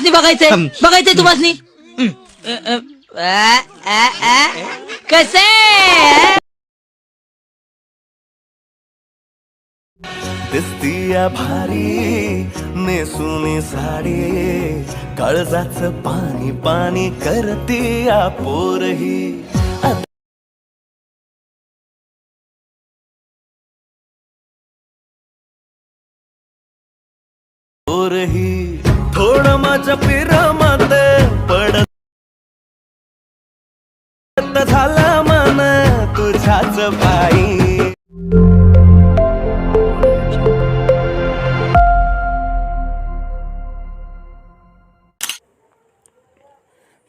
तुम्हासनी बघायचंय. बघायचंय तुम्हासनी कसे? दिसतीया भारी नेसुनी साडी काळजाच पाणी पाणी करतीया पोरही पोरही. थोडं माझ्या पिरामात पडत झाला मन तुझ्याच पायी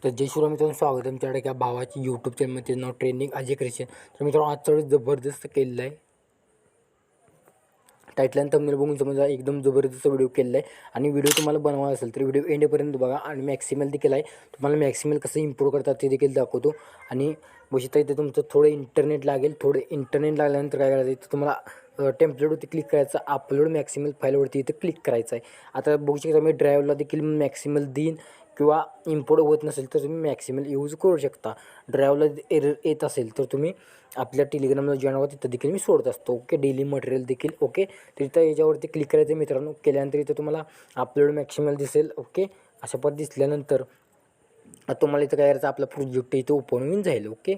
तर जय शिवराम मित्रांनो स्वागत आहे तुमच्याकडे एका भावाची यूट्यूब चॅनलमध्ये नाव ट्रेनिंग अजय क्रिशन तर मित्रांनो आज चढ जबरदस्त केलेलं आहे. टायटल आणि thumbnail बघून समजा एकदम जबरदस्त व्हिडिओ केलेला आहे. आणि व्हिडिओ तुम्हाला बनवायचा असेल तर व्हिडिओ एंडपर्यंत बघा. आणि मॅक्सिमल देखील आहे. तुम्हाला मॅक्सिमल कसं इम्प्रूव्ह करतात ते देखील दाखवतो. आणि बघितलं इथे तुमचं थोडं इंटरनेट लागेल. थोडं इंटरनेट लागल्यानंतर काय करायचं इथं तुम्हाला टेम्पलेटवरती क्लिक करायचं. अपलोड मॅक्सिमल फाईलवरती इथं क्लिक करायचं आहे. आता बघू शकता मी ड्राईव्हला देखील मॅक्सिमल देईन. किंवा इम्पोर्ट होत नसेल तर तुम्ही मॅक्सिमल यूज करू शकता. ड्रायव्हला एरर येत असेल तर तुम्ही आपल्या टेलिग्रामला जॉईन व्हा. तिथं देखील मी सोडत असतो. ओके डेली मटेरियल देखील. ओके तिथं याच्यावरती क्लिक करायचं मित्रांनो. केल्यानंतर इथं तुम्हाला अपलोड मॅक्सिमल दिसेल. ओके अशा पद दिसल्यानंतर तुम्हाला इथं काय करायचं? आपला प्रोजेक्ट इथं ओपन होऊन जाईल. ओके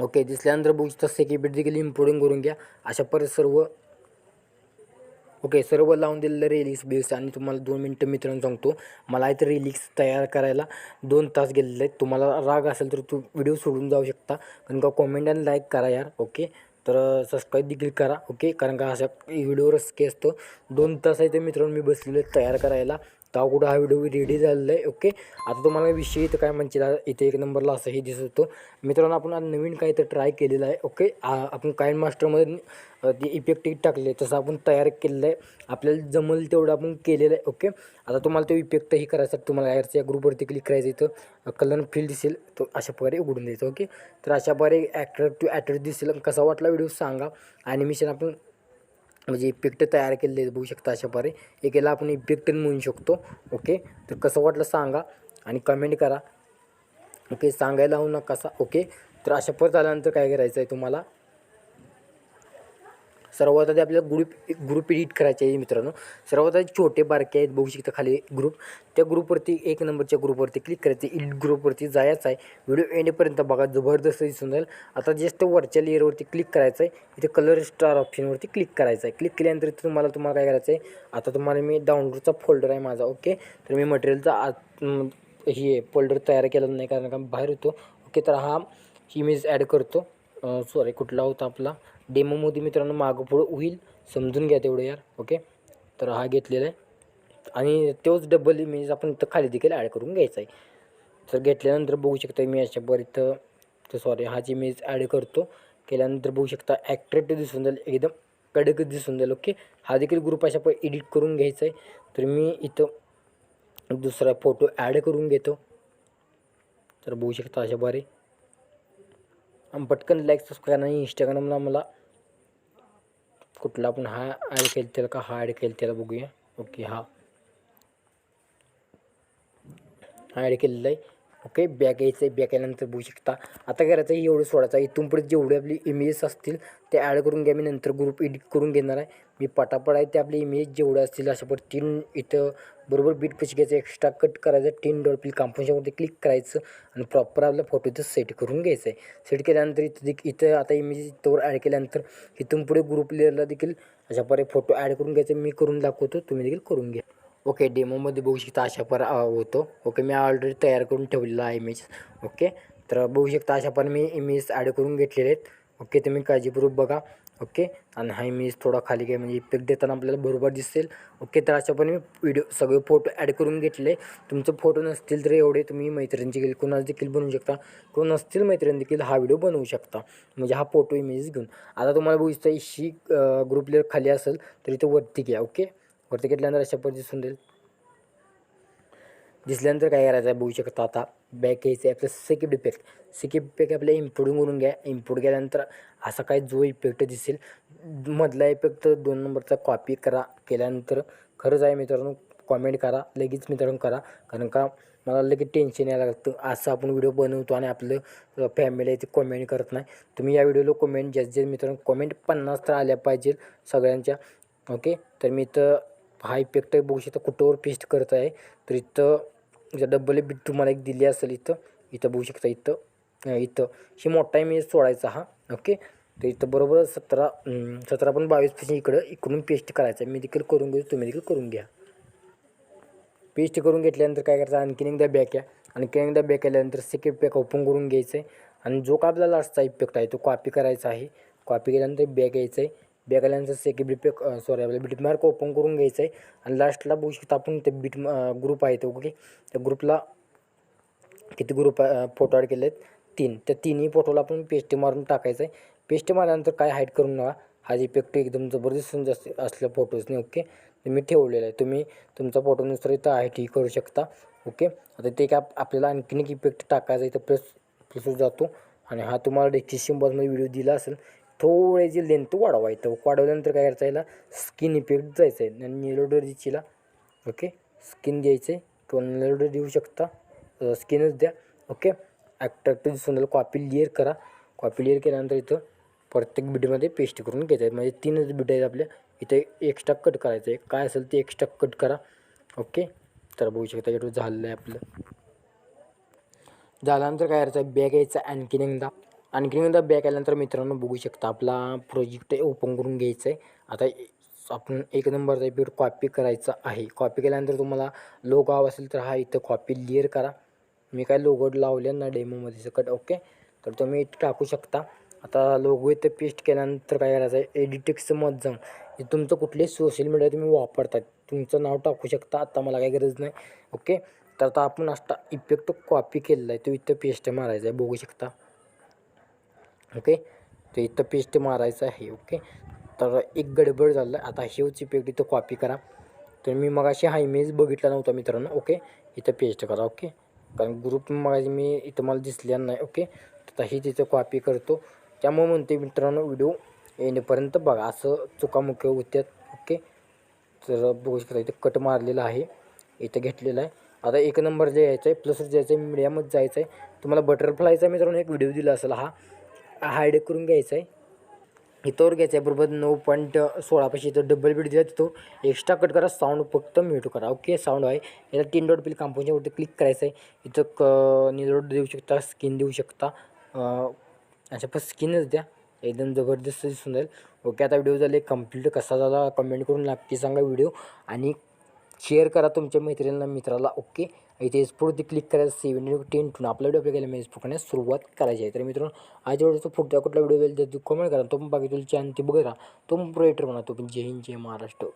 ओके दिसल्यानंतर बघू शकता सेकिबिट देखील इम्पोर्टिंग करून घ्या. अशा परत सर्व ओके सर्व लावून दिलेलं रिलिक्स बिल्स आणि तुम्हाला दोन मिनटं मित्रांनो सांगतो. मला इथं रिलिक्स तयार करायला दोन तास गेलेले आहेत. तुम्हाला राग असेल तर तू व्हिडिओ सोडून जाऊ शकता. कारण का कॉमेंट आणि लाईक करा यार ओके? तर सबस्क्राईब देखील करा ओके? कारण का अशा व्हिडिओवर स्के असतो. दोन तास आहे ते मित्रांनो मी बसलेलो तयार करायला. तेव्हा कुठं हा व्हिडिओ रेडी झालेला आहे ओके आता तुम्हाला विषय इथं काय म्हणते इथे एक नंबरला असं हे दिसत होतो. मित्रांनो आपण आज नवीन काही तर ट्राय केलेलं आहे ओके आपण कायन मास्टरमध्ये ते इफेक्ट टाकले तसं आपण तयार केलेलं आहे. आपल्याला जमल तेवढं आपण केलेलं आहे ओके आता तुम्हाला तो इफेक्टही करायसाठी तुम्हाला यारच्या या ग्रुपवरती क्लिक करायचं इथं. कलर फील दिसेल तो अशा प्रकारे उघडून द्यायचं ओके तर अशा प्रकारे ॲट्रॅक्टिव्ह ॲट्रॅक्ट दिसेल. कसा वाटला व्हिडिओ सांगा. ॲनिमेशन आपण म्हणजे इफेक्ट तयार केलेले बघू शकता अशा प्रकारे याला आपण इफेक्ट म्हणू शकतो. ओके? तर कसं वाटलं सांगा आणि कमेंट करा. ओके? सांगायला होऊ नका कसा ओके? तर अशा परत आल्यानंतर काय करायचं आहे तुम्हाला? सर्वात आधी आपल्याला ग्रुप ग्रुप एडिट करायचे आहे मित्रांनो. सर्वात आधी छोटे बारके आहेत बघू शकता खाली ग्रुप त्या ग्रुपवरती एक नंबरच्या ग्रुपवरती क्लिक करायचं एडिट ग्रुपवरती जायचं आहे. व्हिडिओ एंडपर्यंत बघा जबरदस्त दिसून जाईल आता जस्ट वरच्या लेअरवरती क्लिक करायचं आहे. इथे कलर स्टार ऑप्शनवरती क्लिक करायचं आहे. क्लिक केल्यानंतर तुम्हाला तुम्हाला काय करायचं आहे आता तुम्हाला मी डाउनलोडचा फोल्डर आहे माझा ओके तर मी मटेरियलचा आत हे फोल्डर तयार केलेला नाही कारण का बाहेर होतो. ओके तर हा इमेज ॲड करतो. सॉरी कुठला होता आपला? डेमोमध्ये मित्रांनो मागं पुढं होईल. समजून घ्या तेवढं यार ओके तर हा घेतलेला आहे. आणि तोच डबल इमेज आपण इथं खाली देखील ॲड करून घ्यायचा आहे. तर घेतल्यानंतर बघू शकता मी अशा इथं तर सॉरी हाच इमेज ॲड करतो. केल्यानंतर बघू शकता ॲक्ट्रेटिव्ह दिसून जाईल एकदम कडक दिसून जाईल ओके हा देखील ग्रुप अशा पण एडिट करून घ्यायचा आहे. तर मी इथं दुसरा फोटो ॲड करून घेतो. तर बघू शकता अशा बारे पटकन लाईक सबस्क्राईब आणि इंस्टाग्रामला मला। कुठला आपण हा ॲड केलं त्याला का हा ॲड केलं त्याला बघूया ओके, हा। ॲड केलेला आहे ओके? बॅक यायचं आहे बॅक आल्यानंतर बघू शकता. आता करायचं आहे एवढं सोडायचं आहे. इथून पुढे जेवढे आपली इमेजेस असतील ते ॲड करून घ्या. मी नंतर ग्रुप एडिट करून घेणार आहे. मी पटापट आहे ते आपले इमेज जेवढे असतील अशा पण तीन इथं बरोबर बीट कशी घ्यायचं एक्स्ट्रा कट करायचं तीन डॉल आपली कांपोशनवरती क्लिक करायचं आणि प्रॉपर आपला फोटो इथं सेट करून घ्यायचं आहे. सेट केल्यानंतर इथं देख इथं आता इमेज इथंवर ॲड केल्यानंतर इथून पुढे ग्रुप लेअरला देखील अशा प्रकारे फोटो ॲड करून घ्यायचं. मी करून दाखवतो. तुम्ही देखील करून घ्या. ओके डेमोमध्ये बघू शकता अशा पर होतो. ओके मी ऑलरेडी तयार करून ठेवलेला आहे इमेज ओके तर बघू शकता अशा पण मी इमेज ॲड करून घेतलेले आहेत. ओके तुम्ही काळजीपूर्वक बघा. ओके आणि हा इमेज थोडा खाली काय म्हणजे इफेक्ट देताना आपल्याला बरोबर दिसेल. ओके तर अशा पण मी व्हिडिओ सगळे फोटो ॲड करून घेतले तुमचं फोटो नसतील तर एवढे तुम्ही मैत्रीण देखील कोणाला देखील बनवू शकता. कोण नसतील मैत्रीण देखील हा व्हिडिओ बनवू शकता. म्हणजे हा फोटो इमेज घेऊन. आता तुम्हाला बघू शकता शी ग्रुप लेअर खाली असेल तर इथं वरती घ्या ओके? वरती घेतल्यानंतर अशा पद्धती दिसून देईल. दिसल्यानंतर काय करायचं आहे बघू शकता आता. बॅक यायचं आहे आपलं सिकिप इफेक्ट सिकिप इफेक्ट आपल्या इम्पोर्टिंग करून घ्या. इम्पोर्ट केल्यानंतर असा काय जो इफेक्ट दिसेल मधला इफेक्ट दोन नंबरचा कॉपी करा. केल्यानंतर खरंच आहे मित्रांनो कॉमेंट करा. लगेच मित्रांनो करा. कारण का मला लगेच टेन्शन यायला लागतं. असं आपण व्हिडिओ बनवतो आणि आपलं फॅमिली आहे ते कॉमेंट करत नाही. तुम्ही या व्हिडिओला कॉमेंट जास्त जास्त मित्रांनो कॉमेंट पन्नास तर आल्या पाहिजे सगळ्यांच्या. ओके तर मी तर हा इफेक्ट बघू शकता कुठंवर पेस्ट करत आहे. तर इथं डबल बीट तुम्हाला एक दिली असेल इथं. इथं बघू शकता इथं इथं. हे मोठा इमेज सोडायचा हा. ओके तर इथं बरोबर सतरा सतरा पण बावीस पेशी इकडं इकडून पेस्ट करायचं. मी देखील करून घेऊ तुम्ही देखील करून घ्या. पेस्ट करून घेतल्यानंतर काय करायचं? आणखीन एकदा बॅक या. आणखीन एकदा बॅक आल्यानंतर सेकंड पॅक ओपन करून घ्यायचं आहे आणि जो का आपला लास्टचा इफेक्ट आहे तो कॉपी करायचा आहे. कॉपी केल्यानंतर बॅक यायचं आहे बॅक आल्यानंतर सेकंड बीट सॉरी आपल्याला बीट ओपन करून घ्यायचं आहे आणि लास्टला बघू शकता आपण ते बीट ग्रुप आहे तो ओके त्या ग्रुपला किती ग्रुप फोटो ॲड केले आहेत तीन. त्या तिन्ही फोटोला आपण पेस्ट मारून टाकायचं आहे पेस्ट मारल्यानंतर काय हाईट करून नका. हा इफेक्ट एकदम जबरदस्त जास्त असल्या फोटोजने ओके मी ठेवलेला आहे. तुम्ही तुमचा फोटोनुसार इथं हाईट ही करू शकता ओके आता ते काय आपल्याला आणखीन एक इफेक्ट टाकायचा इथं प्लस प्लस जातो. आणि हा तुम्हाला डिस्क्रिप्शन बॉक्समध्ये व्हिडिओ दिला असेल थोड्याची लेंथ वाढवायचं वाढवल्यानंतर काय करायचं याला? स्किन इफेक्ट जायचं आहे आणि निलोडर ओके स्किन द्यायचं आहे किंवा निलोडर देऊ शकता. स्किनच द्या ओके ॲट्रॅक्टिव्ह दिसून कॉपी लिअर करा. कॉपी लिअर केल्यानंतर इथं प्रत्येक बिडमध्ये पेस्ट करून घ्यायचं आहे म्हणजे तीनच बिड आहेत आपल्या. इथे एक्स्ट्रा कट करायचं आहे काय असेल ते एक्स्ट्रा कट करा ओके तर बघू शकता एवढं झालेलं आहे आपलं. झाल्यानंतर काय करायचं आहे बॅग यायचा आणखीन एकदा. आणखीन एकदा बॅक आल्यानंतर मित्रांनो बघू शकता आपला प्रोजेक्ट ओपन करून घ्यायचं आहे आता आपण एक नंबरचा इफेक्ट कॉपी करायचा आहे. कॉपी केल्यानंतर तुम्हाला लोगो हवा असेल तर हा इथं कॉपी लिअर करा. मी काय लोगो लावले ना डेमोमध्ये सकट ओके तर तुम्ही इथं टाकू शकता. आता लोगो इथं पेस्ट केल्यानंतर काय करायचं आहे? एडिटेक्सचं जाऊन. तुमचं कुठलेही सोशल मीडिया तुम्ही वापरतात तुमचं नाव टाकू शकता. आता मला काही गरज नाही ओके तर आता आपण असा इफेक्ट कॉपी केलेला आहे तो इथं पेस्ट मारायचा आहे. बघू शकता. ओके? तर इथं पेस्ट मारायचं आहे ओके? तर एक गडबड झालं. आता हेच इफेक्ट इथं कॉपी करा. तर मी मग अशी हा इमेज बघितला नव्हता मित्रांनो ओके? इथं पेस्ट करा ओके? कारण ग्रुप मग मी इथं मला दिसल्या नाही ओके? तर ही तिथं कॉपी करतो. त्यामुळे म्हणते मित्रांनो व्हिडिओ येण्यापर्यंत बघा असं चुकामुख्य होत्यात ओके? तर बघू शकता इथं कट मारलेला आहे. इथं घेतलेलं आहे. आता एक नंबर जे यायचं आहे प्लस जायचं आहे मीडियामध्ये जायचं आहे तुम्हाला बटरफ्लायचा मित्रांनो एक व्हिडिओ दिला असेल हा. हायड करून घ्यायचं आहे. इथंवर घ्यायचं आहे बरोबर नऊ पॉईंट सोळापाशी इथं डबल बीट दिला तिथं. एक्स्ट्रा कट करा साऊंड फक्त म्यूट करा. ओके साऊंड आहे. याला तीन डॉट बिल कांपोजच्यावरती क्लिक करायचं आहे. इथं क निरोड देऊ शकता स्किन देऊ शकता. अच्छा पण स्किनच द्या. एकदम जबरदस्त दिसून जाईल. ओके आता व्हिडिओ झाले. कंप्लीट कसा झाला कमेंट करून नक्की सांगा व्हिडिओ आणि शेअर करा तुमच्या मैत्रिणींना मित्राला. ओके इथे स्फूर्ती क्लिक करायचं सेवन टेन टून आपला व्हिडिओ आपल्या गेल्या एक्सपोर्ट सुरुवात करायची आहे. तर मित्रांनो आज एवढं पुढच्या कुठला व्हिडिओ येईल तर कमेंट करा तो पण बाकी तुला चॅनल ते बघत तो पण प्रोएटर म्हणा तो पण जय हिंद जय महाराष्ट्र.